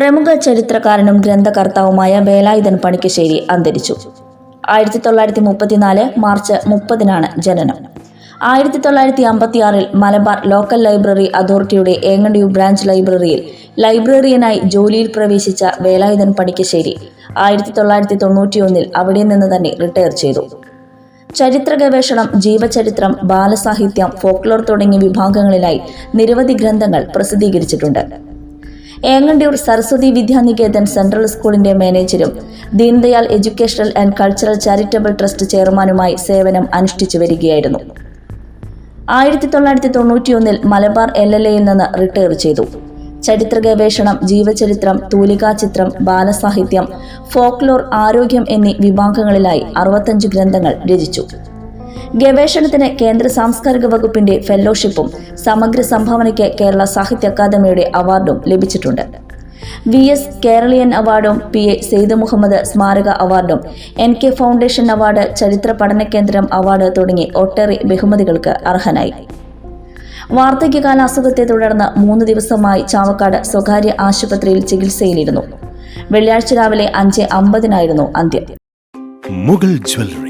പ്രമുഖ ചരിത്രകാരനും ഗ്രന്ഥകർത്താവുമായ വേലായുധൻ പണിക്കശ്ശേരി അന്തരിച്ചു. ആയിരത്തി തൊള്ളായിരത്തി മുപ്പത്തിനാല് മാർച്ച് മുപ്പതിനാണ് ജനനം. ആയിരത്തി തൊള്ളായിരത്തി അമ്പത്തിയാറിൽ മലബാർ ലോക്കൽ ലൈബ്രറി അതോറിറ്റിയുടെ ഏങ്ങണ്ടിയു ബ്രാഞ്ച് ലൈബ്രറിയിൽ ലൈബ്രറിയനായി ജോലിയിൽ പ്രവേശിച്ച വേലായുധൻ പണിക്കശ്ശേരി ആയിരത്തി തൊള്ളായിരത്തി തൊണ്ണൂറ്റിയൊന്നിൽ അവിടെ നിന്ന് തന്നെ റിട്ടയർ ചെയ്തു. ചരിത്ര ഗവേഷണം ജീവചരിത്രം ബാലസാഹിത്യം ഫോക്ലോർ തുടങ്ങിയ വിഭാഗങ്ങളിലായി നിരവധി ഗ്രന്ഥങ്ങൾ പ്രസിദ്ധീകരിച്ചിട്ടുണ്ട്. ഏങ്ങണ്ടിയൂർ സരസ്വതി വിദ്യാനികേതൻ സെൻട്രൽ സ്കൂളിന്റെ മാനേജരും Deendayal educational and cultural charitable trust ചെയർമാനുമായി സേവനം അനുഷ്ഠിച്ചു വരികയായിരുന്നു. ആയിരത്തി തൊള്ളായിരത്തി തൊണ്ണൂറ്റിയൊന്നിൽ മലബാർ എൽ എൽ എയിൽ നിന്ന് റിട്ടയർ ചെയ്തു. ചരിത്ര ഗവേഷണം ജീവചരിത്രം തൂലികാചിത്രം ബാലസാഹിത്യം ഫോക്ലോർ ആരോഗ്യം എന്നീ വിഭാഗങ്ങളിലായി അറുപത്തഞ്ച് ഗ്രന്ഥങ്ങൾ രചിച്ചു. ഗവേഷണത്തിന് കേന്ദ്ര സാംസ്കാരിക വകുപ്പിന്റെ ഫെല്ലോഷിപ്പും സമഗ്ര സംഭാവനയ്ക്ക് കേരള സാഹിത്യ അക്കാദമിയുടെ അവാർഡും ലഭിച്ചിട്ടുണ്ട്. വി എസ് കേരളീയൻ അവാർഡും പി എ സെയ്ദ് മുഹമ്മദ് സ്മാരക അവാർഡും എൻ കെ ഫൗണ്ടേഷൻ അവാർഡ് ചരിത്ര പഠന കേന്ദ്രം അവാർഡ് തുടങ്ങി ഒട്ടേറെ ബഹുമതികൾക്ക് അർഹനായി. വാർദ്ധക്യകാല അസുഖത്തെ തുടർന്ന് മൂന്ന് ദിവസമായി ചാവക്കാട് സ്വകാര്യ ആശുപത്രിയിൽ ചികിത്സയിലിരുന്നു. വെള്ളിയാഴ്ച രാവിലെ അഞ്ച് അമ്പതിനായിരുന്നു അന്ത്യം. മുഗൾ ജ്വല്ലറി.